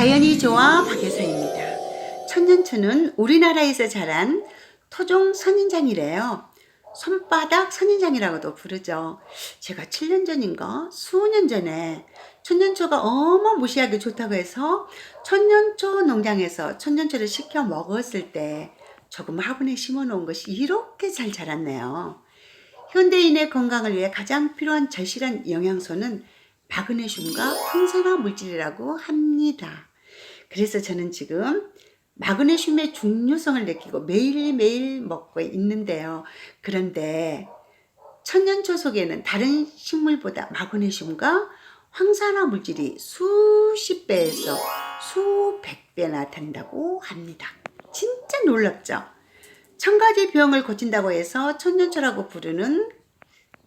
자연이 좋아 박예서입니다. 천년초는 우리나라에서 자란 토종 선인장이래요. 손바닥 선인장이라고도 부르죠. 제가 7년 전인가 수년 전에 천년초가 어마무시하게 좋다고 해서 천년초 농장에서 천년초를 시켜 먹었을 때 조금 화분에 심어 놓은 것이 이렇게 잘 자랐네요. 현대인의 건강을 위해 가장 필요한 절실한 영양소는 마그네슘과 항산화 물질이라고 합니다. 그래서 저는 지금 마그네슘의 중요성을 느끼고 매일매일 먹고 있는데요. 그런데 천년초 속에는 다른 식물보다 마그네슘과 황산화 물질이 수십 배에서 수백 배나 된다고 합니다. 진짜 놀랍죠? 천 가지 병을 고친다고 해서 천년초라고 부르는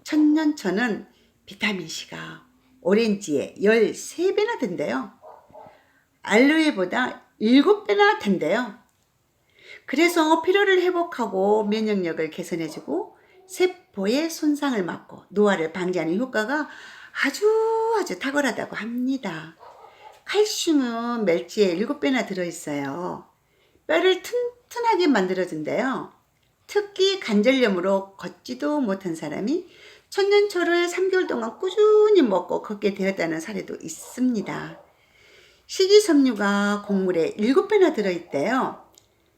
천년초는 비타민C가 오렌지에 13배나 된대요. 알로에보다 7배나 된대요. 그래서 피로를 회복하고 면역력을 개선해주고 세포의 손상을 막고 노화를 방지하는 효과가 아주 아주 탁월하다고 합니다. 칼슘은 멸치에 7배나 들어있어요. 뼈를 튼튼하게 만들어준대요. 특히 관절염으로 걷지도 못한 사람이 천년초를 3개월 동안 꾸준히 먹고 걷게 되었다는 사례도 있습니다. 식이섬유가 곡물에 7배나 들어있대요.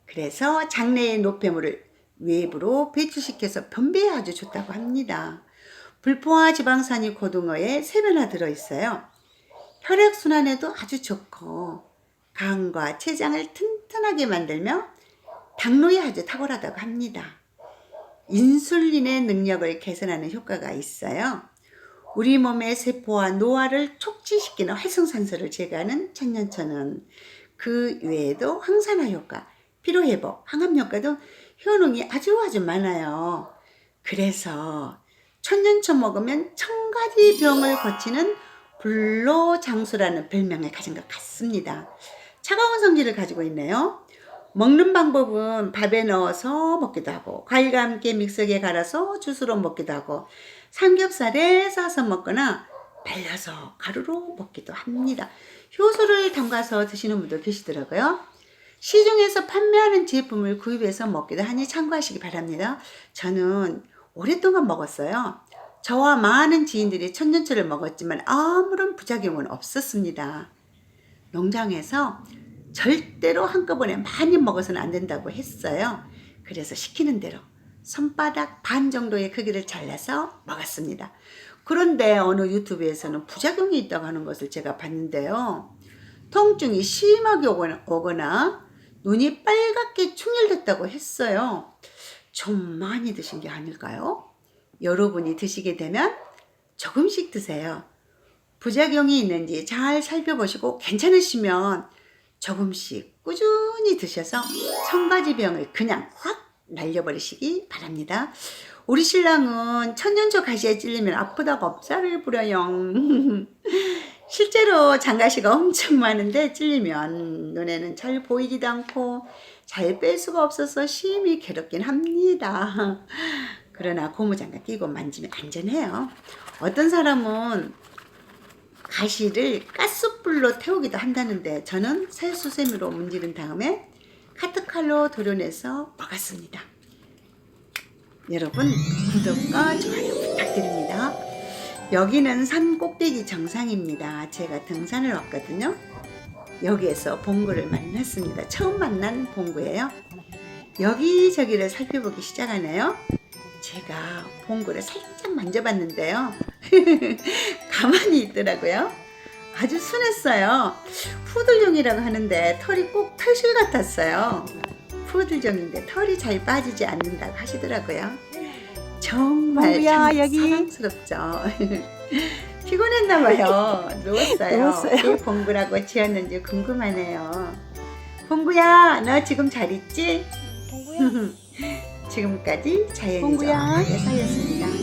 그래서 장내의 노폐물을 외부로 배출시켜서 변비에 아주 좋다고 합니다. 불포화 지방산이 고등어에 3배나 들어있어요. 혈액순환에도 아주 좋고 간과 췌장을 튼튼하게 만들며 당뇨에 아주 탁월하다고 합니다. 인슐린의 능력을 개선하는 효과가 있어요. 우리 몸의 세포와 노화를 촉진시키는 활성산소를 제거하는 천년초는 그 외에도 항산화 효과, 피로회복, 항암 효과도 효능이 아주 아주 많아요. 그래서 천년초 먹으면 천 가지 병을 고치는 불로장수라는 별명을 가진 것 같습니다. 차가운 성질을 가지고 있네요. 먹는 방법은 밥에 넣어서 먹기도 하고 과일과 함께 믹서기에 갈아서 주스로 먹기도 하고 삼겹살에 싸서 먹거나 말려서 가루로 먹기도 합니다. 효소를 담가서 드시는 분도 계시더라고요. 시중에서 판매하는 제품을 구입해서 먹기도 하니 참고하시기 바랍니다. 저는 오랫동안 먹었어요. 저와 많은 지인들이 천년초를 먹었지만 아무런 부작용은 없었습니다. 농장에서 절대로 한꺼번에 많이 먹어서는 안 된다고 했어요. 그래서 시키는 대로 손바닥 반 정도의 크기를 잘라서 먹었습니다. 그런데 어느 유튜브에서는 부작용이 있다고 하는 것을 제가 봤는데요. 통증이 심하게 오거나, 오거나 눈이 빨갛게 충혈됐다고 했어요. 좀 많이 드신 게 아닐까요? 여러분이 드시게 되면 조금씩 드세요. 부작용이 있는지 잘 살펴보시고 괜찮으시면 조금씩 꾸준히 드셔서 청가지병을 그냥 확 날려버리시기 바랍니다. 우리 신랑은 천년초 가시에 찔리면 아프다고 업사를 부려요. 실제로 장가시가 엄청 많은데 찔리면 눈에는 잘 보이지도 않고 잘 뺄 수가 없어서 심히 괴롭긴 합니다. 그러나 고무장갑 끼고 만지면 안전해요. 어떤 사람은 가시를 가스불로 태우기도 한다는데 저는 새수세미로 문지른 다음에 카트칼로 도려내서 먹었습니다. 여러분 구독과 좋아요 부탁드립니다. 여기는 산 꼭대기 정상입니다. 제가 등산을 왔거든요. 여기에서 봉구를 만났습니다. 처음 만난 봉구예요. 여기저기를 살펴보기 시작하네요. 제가 봉구를 살짝 만져봤는데요. 가만히 있더라고요. 아주 순했어요. 푸들종이라고 하는데 털이 꼭 털실 같았어요. 푸들종인데 털이 잘 빠지지 않는다고 하시더라고요. 정말 봉구야, 참 여기. 사랑스럽죠. 피곤했나 봐요. 누웠어요. 누웠어요. 왜 봉구라고 지었는지 궁금하네요. 봉구야, 너 지금 잘 있지? 지금까지 자연이죠. 봉구야. 예사였습니다.